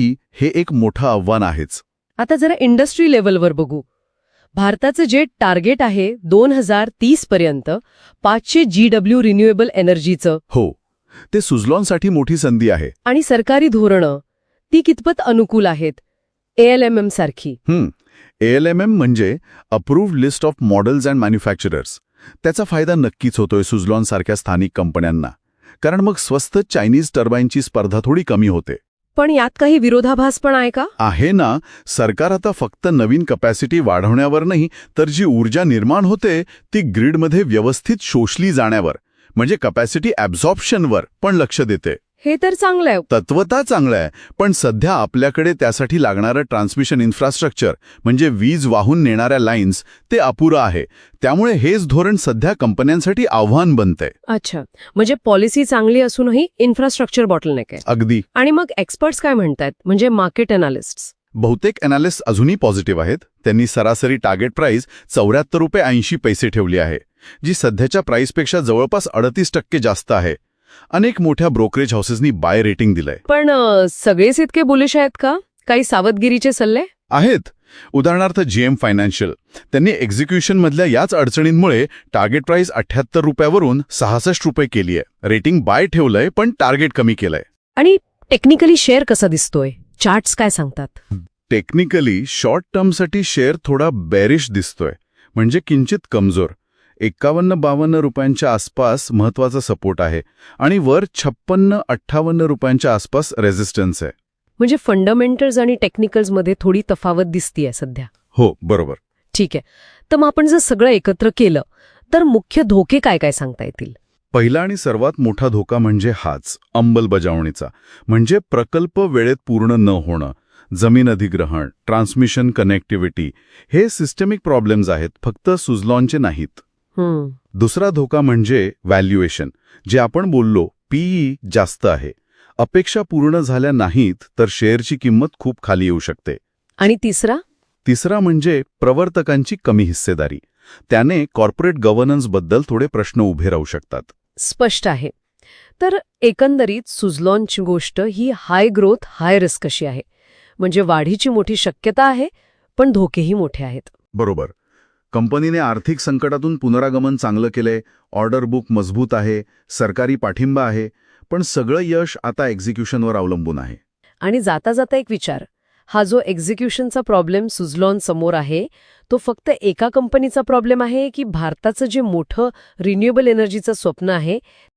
हे एक मोठं आव्हान आहेच. आता जरा इंडस्ट्री लेवलवर बघू. भारताचं जे टार्गेट आहे दोन हजार तीस पर्यंत पाचशे जी डब्ल्यू रिन्युएबल एनर्जीचं. हो ते सुझलॉनसाठी मोठी संधी आहे. आणि सरकारी धोरणं ती कितपत अनुकूल आहेत? एएलएमएम सारखी. हं एल एम एम म्हणजे approved list of models and manufacturers त्याचा फायदा नक्कीच होतोय सुझलॉन सारख्या स्थानिक कंपन्यांना. कारण मग स्वस्त चायनीज टर्बाईनची स्पर्धा थोडी कमी होते. पण यात काही विरोधाभास पण आहे का? आहे ना. सरकार आता फक्त नवीन कपॅसिटी वाढवण्यावर नाही तर जी ऊर्जा निर्माण होते ती ग्रीडमध्ये व्यवस्थित शोषली जाण्यावर म्हणजे कपॅसिटी ॲब्झॉर्प्शनवर पण लक्ष देते. हे तर चांगलं आहे तत्वता चांगलं आहे पण सध्या आपल्याकडे त्यासाठी लागणारं ट्रान्समिशन इन्फ्रास्ट्रक्चर म्हणजे वीज वाहून नेणाऱ्या लाईन्स ते अपुरं आहे. त्यामुळे हेच धोरण सध्या कंपन्यांसाठी आव्हान बनतंय. अच्छा. म्हणजे पॉलिसी चांगली असूनही इन्फ्रास्ट्रक्चर बॉटलनेक आहे. अगदी. आणि मग एक्सपर्ट्स काय म्हणतात म्हणजे मार्केट अनालिस्ट बहुतेक अनालिस्ट अजूनही पॉझिटिव्ह आहेत. त्यांनी सरासरी टार्गेट प्राइस चौऱ्याहत्तर रुपये ऐंशी पैसे ठेवली आहे जी सध्याच्या प्राइसपेक्षा जवळपास अडतीस टक्के जास्त आहे. अनेक मोठ्या ब्रोकरेज हाऊसेसनी बाय रेटिंग दिलंय. पण अ, सगळेच इतके बुलिश आहेत का? काही सावधगिरीचे सल्ले? आहेत. उदाहरणार्थ जीएम फायनान्शियल. त्यांनी एक्झिक्युशनमधल्या याच अडचणींमुळे टार्गेट प्राइस अठ्याहत्तर रुपयावरून सहासष्ट रुपये केली आहे रेटिंग बाय ठेवलंय पण टार्गेट कमी केलंय. आणि टेक्निकली शेअर कसा दिसतोय? चार्ट्स काय सांगतात? टेक्निकली शॉर्ट टर्मसाठी शेअर थोडा बेरिश दिसतोय. म्हणजे किंचित कमजोर. एक्कावन्न बावन्न रुपयांच्या आसपास महत्त्वाचा सपोर्ट आहे आणि वर छप्पन्न अठ्ठावन्न रुपयांच्या आसपास रेझिस्टन्स आहे. म्हणजे फंडामेंटल्स आणि टेक्निकल्समध्ये थोडी तफावत दिसतीये सध्या. हो बरोबर. ठीक आहे. तर मग आपण जर सगळं एकत्र केलं तर मुख्य धोके काय काय सांगता येतील? पहिला आणि सर्वात मोठा धोका म्हणजे हाच अंमलबजावणीचा. म्हणजे प्रकल्प वेळेत पूर्ण न होणं जमीन अधिग्रहण ट्रान्समिशन कनेक्टिव्हिटी हे सिस्टमिक प्रॉब्लेम्स आहेत फक्त सुझलॉनचे नाहीत. दुसरा धोका म्हणजे व्हॅल्युएशन जे आपण बोललो पीई जास्त आहे. अपेक्षा पूर्ण झाल्या नाहीत तर शेअरची किंमत खूप खाली येऊ शकते. आणि तिसरा? तिसरा म्हणजे प्रवर्तकांची कमी हिस्सेदारी. त्याने कॉर्पोरेट गव्हर्नन्सबद्दल थोडे प्रश्न उभे राहू शकतात. स्पष्ट आहे. तर एकंदरीत सुझलॉनची गोष्ट ही हाय ग्रोथ हाय रिस्क अशी आहे. म्हणजे वाढीची मोठी शक्यता आहे पण धोकेही मोठे आहेत. बरोबर. कंपनीने आर्थिक संकटातून पुनरागमन चांगलं केलंय ऑर्डर बुक मजबूत आहे सरकारी पाठिंबा आहे पण सगळं यश आता एक्झिक्युशनवर अवलंबून आहे. आणि जाता जाता एक विचार हा जो एक्झिक्युशनचा प्रॉब्लेम सुझलॉन समोर आहे तो फक्त एका कंपनीचा प्रॉब्लेम आहे की भारताचं जे मोठं रिन्युएबल एनर्जीचं स्वप्न आहे